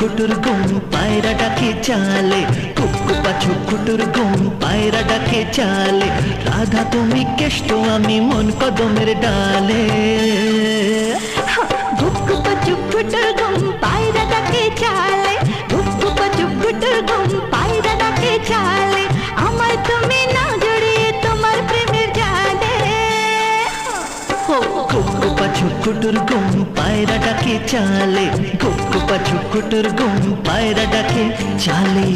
কুটুর গুম পায়রা ডাকে চালে। কুকু পাছু কুটুর গুম পায়রা ডাকে চালে। রাধা তুমি কেষ্ট আমি মন কদমের ডালে। চুপ ফুটুর গুম পায়রা ডাকে চালে। চুপ গুম পায়রা ডাকে চালে। আমার তুমি না জড়িয়ে তোমার প্রেমের জালে। কুকু পাছু কুটুর গুম পায়রা ডাকে চালে। কুকু পাছু কুটুর গুম পায়রা ডাকে চালে।